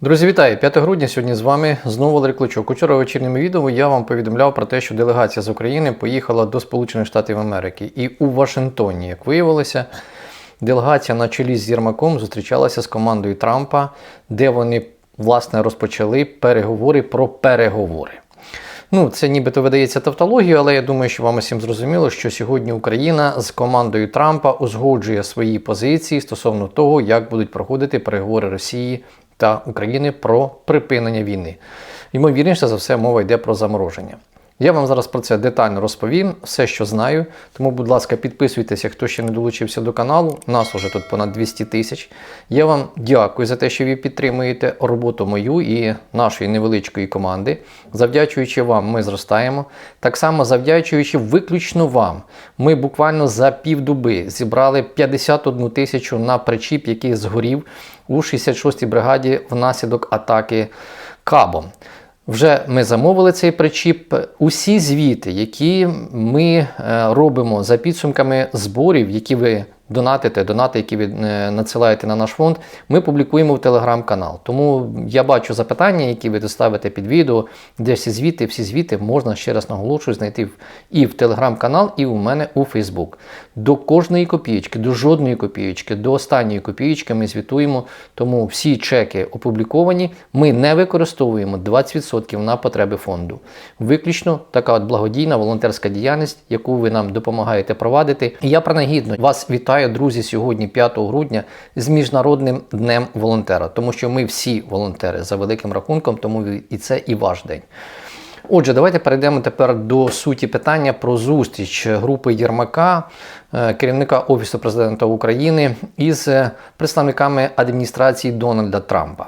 Друзі, вітаю! 5 грудня сьогодні з вами знову Валерій Клочок. Учора в відео я вам повідомляв про те, що делегація з України поїхала до Сполучених Штатів Америки. І у Вашингтоні, як виявилося, делегація на чолі з Єрмаком зустрічалася з командою Трампа, де вони власне розпочали переговори про переговори. Ну, це нібито видається тавтологією, але я думаю, що вам усім зрозуміло, що сьогодні Україна з командою Трампа узгоджує свої позиції стосовно того, як будуть проходити переговори Росії та України про припинення війни. Ймовірніше за все, мова йде про замороження. Я вам зараз про це детально розповім, все, що знаю. Тому, будь ласка, підписуйтеся, хто ще не долучився до каналу. Нас уже тут понад 200 тисяч. Я вам дякую за те, що ви підтримуєте роботу мою і нашої невеличкої команди. Завдячуючи вам, ми зростаємо. Так само завдячуючи виключно вам. Ми буквально за півдоби зібрали 51 тисячу на причіп, який згорів у 66-й бригаді внаслідок атаки кабом. Вже ми замовили цей причіп. Усі звіти, які ми е, робимо за підсумками зборів, які ви донатите, донати, які ви е, надсилаєте на наш фонд, ми публікуємо в телеграм-канал. Тому я бачу запитання, які ви доставите під відео, де всі звіти, всі звіти можна ще раз наголошую знайти і в телеграм-канал, і у мене у Фейсбук. До кожної копієчки, до жодної копієчки, до останньої копієчки ми звітуємо. Тому всі чеки опубліковані. Ми не використовуємо 20% на потреби фонду. Виключно така от благодійна волонтерська діяльність, яку ви нам допомагаєте провадити. І я принагідно вас вітаю, друзі, сьогодні, 5 грудня, з Міжнародним днем волонтера, тому що ми всі волонтери за великим рахунком, тому і це і ваш день. Отже, давайте перейдемо тепер до суті питання про зустріч групи Єрмака, е, керівника Офісу президента України, із е, представниками адміністрації Дональда Трампа.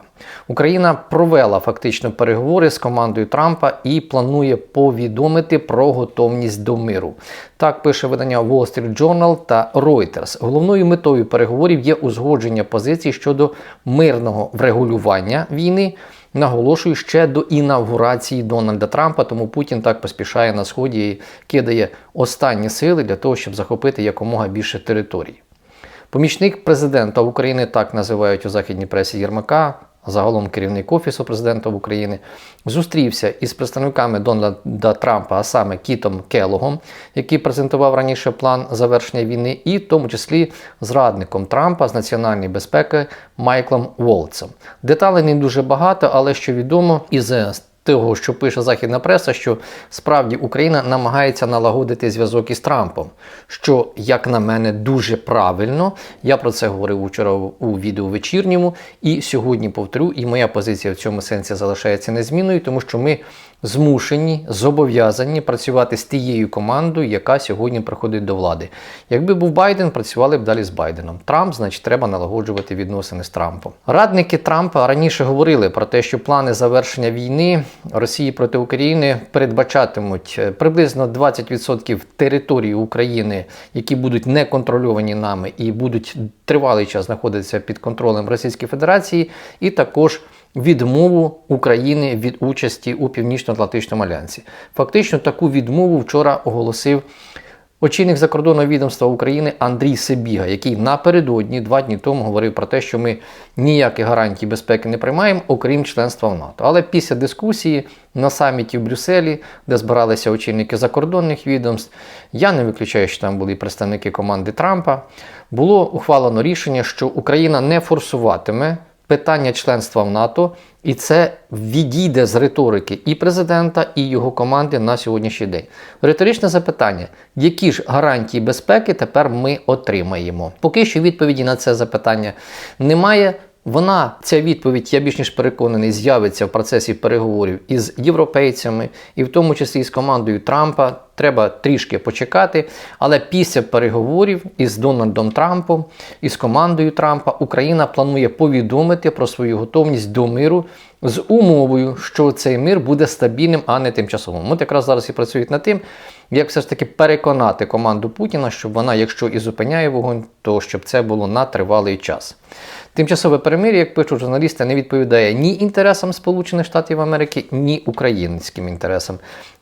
Україна провела фактично переговори з командою Трампа і планує повідомити про готовність до миру. Так пише видання Wall Street Journal та Reuters. Головною метою переговорів є узгодження позицій щодо мирного врегулювання війни. Наголошую ще до інавгурації Дональда Трампа, тому Путін так поспішає на сході і кидає останні сили для того, щоб захопити якомога більше територій. Помічник президента України так називають у західній пресі Єрмака, загалом керівник Офісу президента України, зустрівся із представниками Дональда Трампа, а саме Кітом Келогом, який презентував раніше план завершення війни, і в тому числі з радником Трампа з національної безпеки Майклом Волцем. Деталей не дуже багато, але що відомо із того, що пише західна преса, що справді Україна намагається налагодити зв'язок із Трампом, що, як на мене, дуже правильно. Я про це говорив вчора у відео вечірньому, і сьогодні повторю, і моя позиція в цьому сенсі залишається незмінною, тому що ми змушені, зобов'язані працювати з тією командою, яка сьогодні приходить до влади. Якби був Байден, працювали б далі з Байденом. Трамп, значить, треба налагоджувати відносини з Трампом. Радники Трампа раніше говорили про те, що плани завершення війни Росії проти України передбачатимуть е, приблизно 20% території України, які будуть не контрольовані нами і будуть тривалий час знаходитися під контролем Російської Федерації, і також відмову України від участі у Північно-Атлантичному альянсі. Фактично таку відмову вчора оголосив очільник закордонного відомства України Андрій Себіга, який напередодні два дні тому говорив про те, що ми ніяких гарантій безпеки не приймаємо, окрім членства в НАТО. Але після дискусії на саміті в Брюсселі, де збиралися очільники закордонних відомств, я не виключаю, що там були представники команди Трампа, було ухвалено рішення, що Україна не форсуватиме питання членства в НАТО, і це відійде з риторики і президента, і його команди на сьогоднішній день. Риторичне запитання: які ж гарантії безпеки тепер ми отримаємо? Поки що відповіді на це запитання немає. Вона, ця відповідь, я більш ніж переконаний, з'явиться в процесі переговорів із європейцями, і в тому числі з командою Трампа. Треба трішки почекати. Але після переговорів із Дональдом Трампом і з командою Трампа Україна планує повідомити про свою готовність до миру з умовою, що цей мир буде стабільним, а не тимчасовим. От якраз зараз і працюють над тим, як все ж таки переконати команду Путіна, щоб вона, якщо і зупиняє вогонь, то щоб це було на тривалий час. Тимчасове перемир'я, як пишуть журналісти, не відповідає ні інтересам Сполучених Штатів Америки, ні українським інтересам.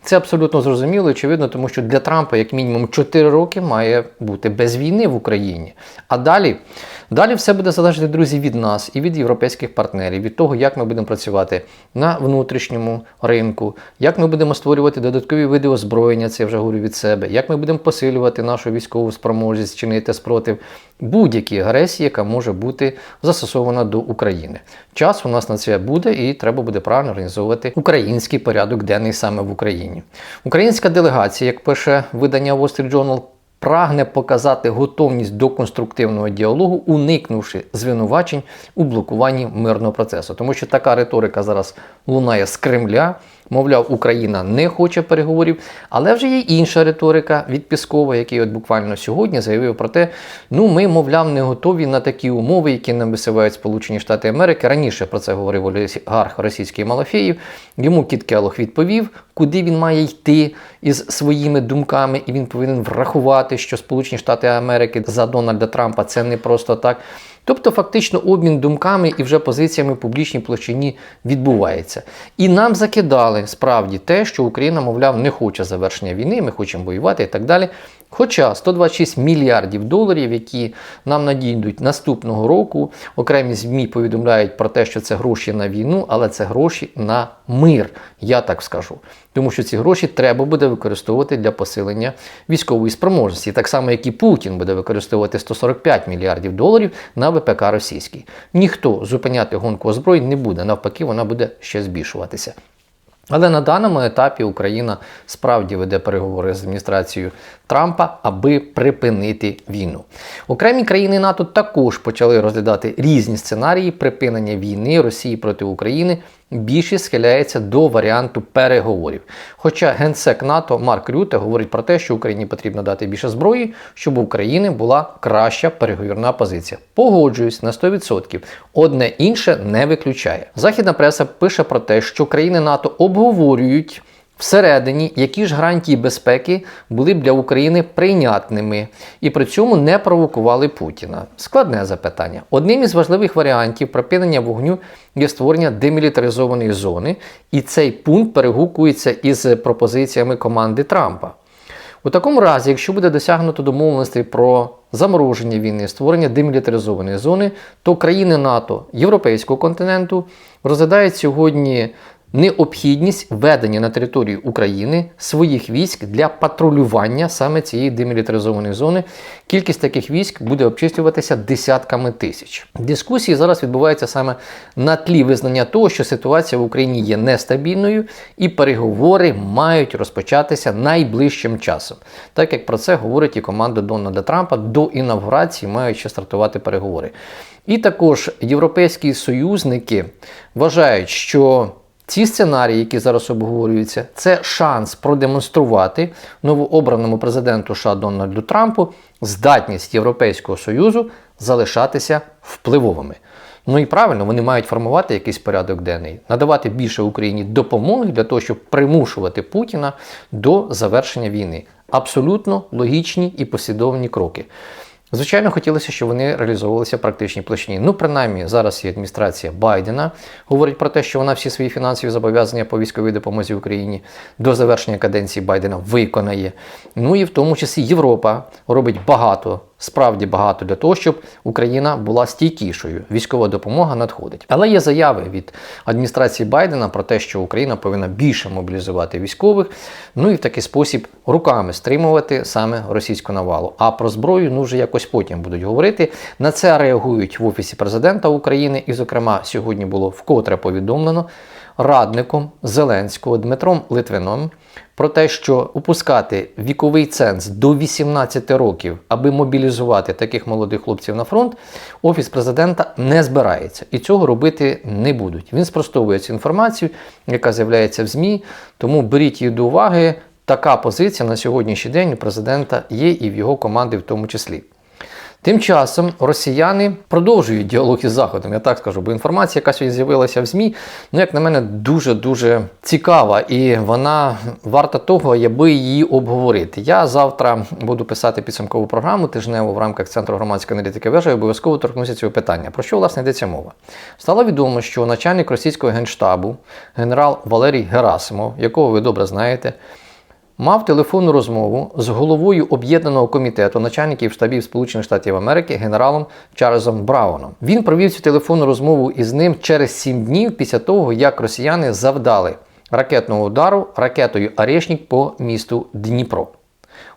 Це абсолютно зрозуміло очевидно, тому що для Трампа, як мінімум, 4 роки має бути без війни в Україні. А далі, далі все буде залежати, друзі, від нас і від європейських партнерів, від того, як ми будемо працювати на внутрішньому ринку, як ми будемо створювати додаткові види озброєння, це я вже говорю від себе, як ми будемо посилювати нашу військову спроможність, чинити спротив будь-якій агресії, яка може бути застосована до України. Час у нас на це буде, і треба буде правильно організовувати український порядок денний саме в Україні. Українська делегація, як пише видання Wall Street Journal, прагне показати готовність до конструктивного діалогу, уникнувши звинувачень у блокуванні мирного процесу. Тому що така риторика зараз лунає з Кремля. Мовляв, Україна не хоче переговорів, але вже є інша риторика від Піскова, який от буквально сьогодні заявив про те, ну ми, мовляв, не готові на такі умови, які нам висувають Сполучені Штати Америки. Раніше про це говорив олігарх російський Малафеєв. Йому Кіт Келох відповів, куди він має йти із своїми думками, і він повинен врахувати, що Сполучені Штати Америки за Дональда Трампа це не просто так. Тобто, фактично, обмін думками і вже позиціями в публічній площині відбувається. І нам закидали справді те, що Україна, мовляв, не хоче завершення війни, ми хочемо воювати і так далі. Хоча 126 мільярдів доларів, які нам надійдуть наступного року, окремі ЗМІ повідомляють про те, що це гроші на війну, але це гроші на мир, я так скажу. Тому що ці гроші треба буде використовувати для посилення військової спроможності, так само, як і Путін буде використовувати 145 мільярдів доларів на ВПК російський. Ніхто зупиняти гонку озброєнь не буде, навпаки, вона буде ще збільшуватися. Але на даному етапі Україна справді веде переговори з адміністрацією Трампа, аби припинити війну. Окремі країни НАТО також почали розглядати різні сценарії припинення війни Росії проти України. Більшість схиляється до варіанту переговорів. Хоча генсек НАТО Марк Рюте говорить про те, що Україні потрібно дати більше зброї, щоб у України була краща переговірна позиція. Погоджуюсь на 100%. Одне інше не виключає. Західна преса пише про те, що країни НАТО обговорюють. Всередині, які ж гарантії безпеки були б для України прийнятними і при цьому не провокували Путіна? Складне запитання. Одним із важливих варіантів припинення вогню є створення демілітаризованої зони, і цей пункт перегукується із пропозиціями команди Трампа. У такому разі, якщо буде досягнуто домовленості про замороження війни, створення демілітаризованої зони, то країни НАТО Європейського континенту розглядають сьогодні необхідність введення на територію України своїх військ для патрулювання саме цієї демілітаризованої зони. Кількість таких військ буде обчислюватися десятками тисяч. Дискусії зараз відбуваються саме на тлі визнання того, що ситуація в Україні є нестабільною, і переговори мають розпочатися найближчим часом. Так як про це говорить і команда Дональда Трампа до інавгурації мають ще стартувати переговори. І також європейські союзники вважають, що ці сценарії, які зараз обговорюються, це шанс продемонструвати новообраному президенту США Дональду Трампу здатність Європейського Союзу залишатися впливовими. Ну і правильно, вони мають формувати якийсь порядок денний, надавати більше Україні допомоги для того, щоб примушувати Путіна до завершення війни. Абсолютно логічні і послідовні кроки. Звичайно, хотілося, щоб вони реалізовувалися в практичній площині. Ну, принаймні, зараз і адміністрація Байдена говорить про те, що вона всі свої фінансові зобов'язання по військовій допомозі Україні до завершення каденції Байдена виконає. Ну і в тому числі Європа робить багато справді багато для того, щоб Україна була стійкішою. Військова допомога надходить. Але є заяви від адміністрації Байдена про те, що Україна повинна більше мобілізувати військових, ну і в такий спосіб руками стримувати саме російську навалу. А про зброю ну вже якось потім будуть говорити. На це реагують в офісі президента України, і, зокрема, сьогодні було вкотре повідомлено радником Зеленського Дмитром Литвином про те, що опускати віковий ценз до 18 років, аби мобілізувати таких молодих хлопців на фронт, офіс президента не збирається і цього робити не будуть. Він спростовує цю інформацію, яка з'являється в ЗМІ, тому беріть її до уваги. Така позиція на сьогоднішній день у президента є і в його команди в тому числі. Тим часом росіяни продовжують діалог із Заходом, я так скажу, бо інформація, яка сьогодні з'явилася в ЗМІ, ну, як на мене, дуже-дуже цікава, і вона варта того, аби її обговорити. Я завтра буду писати підсумкову програму тижневу в рамках Центру громадської аналітики вежа і обов'язково торкнуся цього питання. Про що власне йдеться мова? Стало відомо, що начальник російського генштабу, генерал Валерій Герасимов, якого ви добре знаєте, мав телефонну розмову з головою об'єднаного комітету начальників штабів Сполучених Штатів Америки генералом Чарльзом Брауном. Він провів цю телефонну розмову із ним через сім днів після того, як росіяни завдали ракетного удару ракетою Арешнік по місту Дніпро.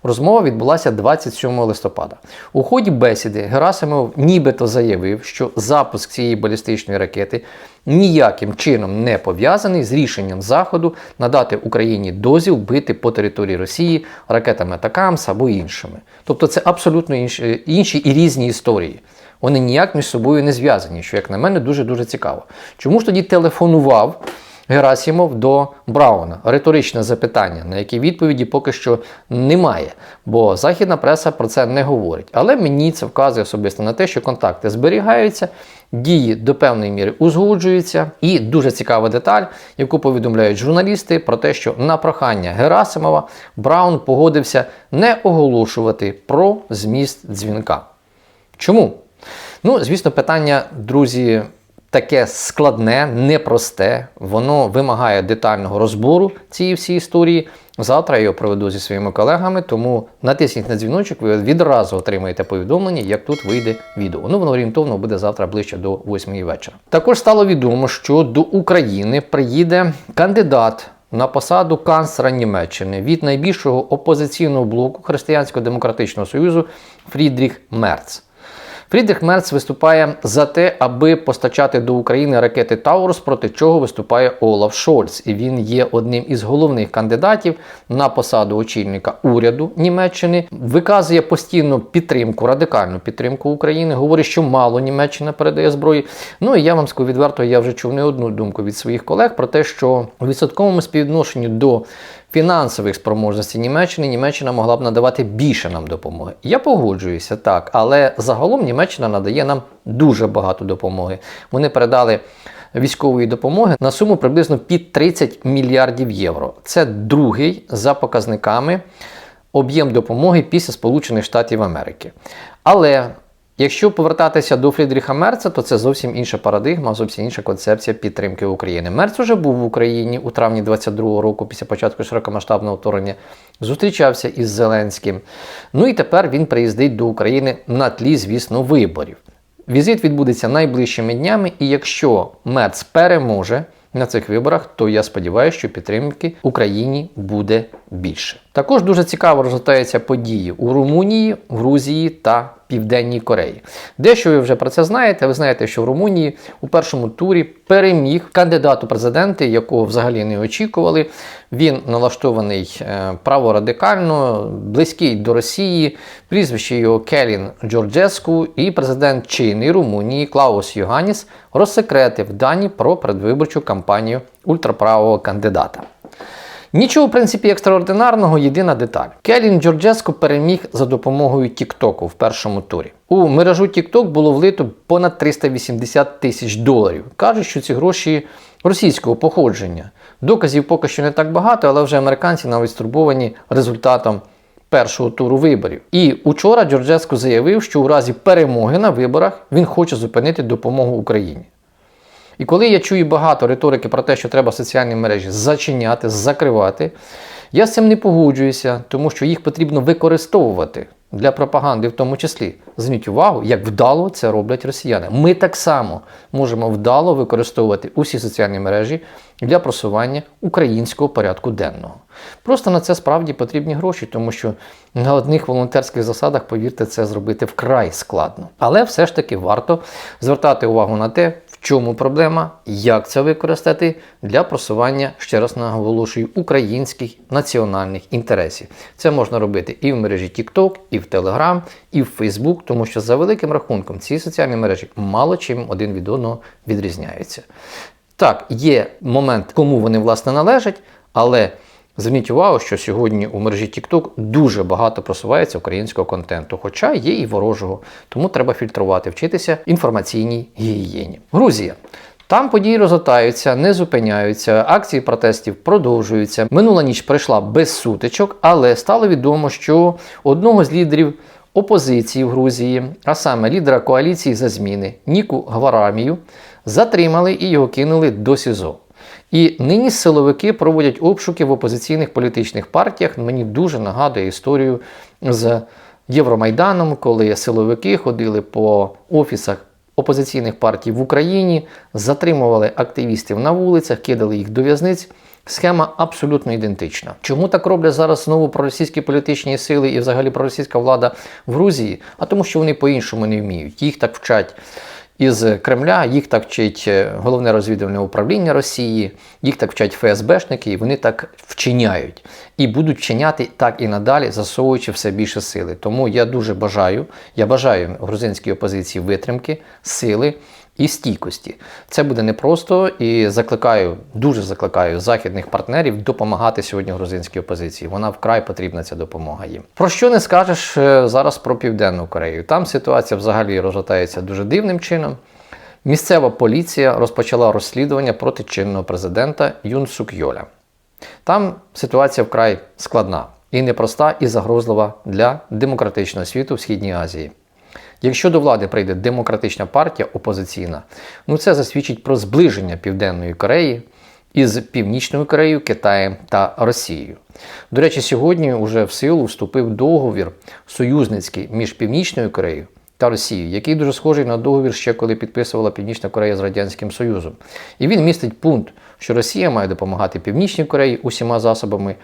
Розмова відбулася 27 листопада. У ході бесіди Герасимов нібито заявив, що запуск цієї балістичної ракети ніяким чином не пов'язаний з рішенням Заходу надати Україні дозвіл бити по території Росії ракетами Атакамс або іншими. Тобто це абсолютно інші, інші і різні історії. Вони ніяк між собою не зв'язані, що, як на мене, дуже-дуже цікаво. Чому ж тоді телефонував Герасімов до Брауна. Риторичне запитання, на яке відповіді поки що немає, бо західна преса про це не говорить. Але мені це вказує особисто на те, що контакти зберігаються, дії до певної міри узгоджуються. І дуже цікава деталь, яку повідомляють журналісти, про те, що на прохання Герасимова Браун погодився не оголошувати про зміст дзвінка. Чому? Ну, звісно, питання, друзі, таке складне, непросте. Воно вимагає детального розбору цієї всієї історії. Завтра я його проведу зі своїми колегами, тому натисніть на дзвіночок, ви відразу отримаєте повідомлення, як тут вийде відео. Ну, воно орієнтовно буде завтра ближче до 8 вечора. Також стало відомо, що до України приїде кандидат. На посаду канцлера Німеччини від найбільшого опозиційного блоку Християнсько-демократичного союзу Фрідріх Мерц. Фрідріх Мерц виступає за те, аби постачати до України ракети Таурус, проти чого виступає Олаф Шольц. І він є одним із головних кандидатів на посаду очільника уряду Німеччини. Виказує постійну підтримку, радикальну підтримку України. Говорить, що мало Німеччина передає зброї. Ну і я вам скажу відверто, я вже чув не одну думку від своїх колег про те, що у відсотковому співвідношенні до фінансових спроможностей Німеччини Німеччина могла б надавати більше нам допомоги. Я погоджуюся так, але загалом Німеччина надає нам дуже багато допомоги. Вони передали. Військової допомоги на суму приблизно під 30 мільярдів євро. Це другий за показниками об'єм допомоги після Сполучених Штатів Америки. Але Якщо повертатися до Фрідріха Мерца, то це зовсім інша парадигма, зовсім інша концепція підтримки України. Мерц уже був в Україні у травні 22-го року, після початку широкомасштабного вторгнення, зустрічався із Зеленським. Ну і тепер він приїздить до України на тлі, звісно, виборів. Візит відбудеться найближчими днями, і якщо Мерц переможе на цих виборах, то я сподіваюся, що підтримки Україні буде більше. Також дуже цікаво розгортаються події у Румунії, Грузії та Південній Кореї. Дещо ви вже про це знаєте. Ви знаєте, що в Румунії у першому турі переміг кандидат у президенти, якого взагалі не очікували. Він налаштований е, праворадикально, близький до Росії, прізвище його Келін Джорджеску, і президент чинний Румунії Клаус Йоганіс розсекретив дані про передвиборчу кампанію ультраправого кандидата. Нічого, в принципі, екстраординарного, єдина деталь. Келін Джорджеско переміг за допомогою Тіктоку в першому турі. У мережу TikTok було влито понад 380 тисяч доларів. Кажуть, що ці гроші російського походження. Доказів поки що не так багато, але вже американці навіть стурбовані результатом першого туру виборів. І учора Джорджеско заявив, що у разі перемоги на виборах він хоче зупинити допомогу Україні. І коли я чую багато риторики про те, що треба соціальні мережі зачиняти, закривати, я з цим не погоджуюся, тому що їх потрібно використовувати для пропаганди, в тому числі. Зверніть увагу, як вдало це роблять росіяни. Ми так само можемо вдало використовувати усі соціальні мережі для просування українського порядку денного. Просто на це справді потрібні гроші, тому що на одних волонтерських засадах, повірте, це зробити вкрай складно. Але все ж таки варто звертати увагу на те, в чому проблема, як це використати для просування, ще раз наголошую, українських національних інтересів. Це можна робити і в мережі TikTok, і в Telegram, і в Facebook, тому що за великим рахунком ці соціальні мережі мало чим один від одного відрізняються. Так, є момент, кому вони власне належать, але Зверніть увагу, що сьогодні у мережі TikTok дуже багато просувається українського контенту, хоча є і ворожого, тому треба фільтрувати, вчитися інформаційній гігієні. Грузія. Там події розгортаються, не зупиняються, акції протестів продовжуються. Минула ніч пройшла без сутичок, але стало відомо, що одного з лідерів опозиції в Грузії, а саме лідера коаліції за зміни Ніку Гварамію, затримали і його кинули до СІЗО. І нині силовики проводять обшуки в опозиційних політичних партіях. Мені дуже нагадує історію з Євромайданом, коли силовики ходили по офісах опозиційних партій в Україні, затримували активістів на вулицях, кидали їх до в'язниць. Схема абсолютно ідентична. Чому так роблять зараз знову проросійські політичні сили і взагалі проросійська влада в Грузії? А тому, що вони по-іншому не вміють. Їх так вчать із Кремля, їх так вчить е, головне розвідувальне управління Росії, їх так вчать ФСБшники, і вони так вчиняють. І будуть вчиняти так і надалі, засовуючи все більше сили. Тому я дуже бажаю, я бажаю грузинській опозиції витримки, сили і стійкості. Це буде непросто і закликаю, дуже закликаю західних партнерів допомагати сьогодні грузинській опозиції. Вона вкрай потрібна ця допомога їм. Про що не скажеш е, зараз про Південну Корею? Там ситуація взагалі розгортається дуже дивним чином. Місцева поліція розпочала розслідування проти чинного президента Юн Сук Йоля. Там ситуація вкрай складна і непроста, і загрозлива для демократичного світу в Східній Азії. Якщо до влади прийде демократична партія опозиційна, ну це засвідчить про зближення Південної Кореї із Північною Кореєю, Китаєм та Росією. До речі, сьогодні вже в силу вступив договір союзницький між Північною Кореєю та Росією, який дуже схожий на договір ще коли підписувала Північна Корея з Радянським Союзом. І він містить пункт, що Росія має допомагати Північній Кореї усіма засобами,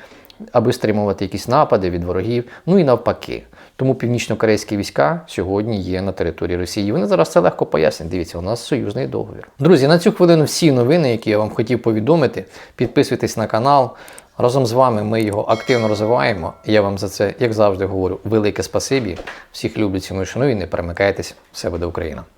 аби стримувати якісь напади від ворогів, ну і навпаки. Тому північно-корейські війська сьогодні є на території Росії. Вони зараз це легко пояснять. Дивіться, у нас союзний договір. Друзі, на цю хвилину всі новини, які я вам хотів повідомити. Підписуйтесь на канал. Разом з вами ми його активно розвиваємо. Я вам за це, як завжди, говорю, велике спасибі. Всіх люблю, ціную, шаную і не перемикайтесь. Все буде Україна!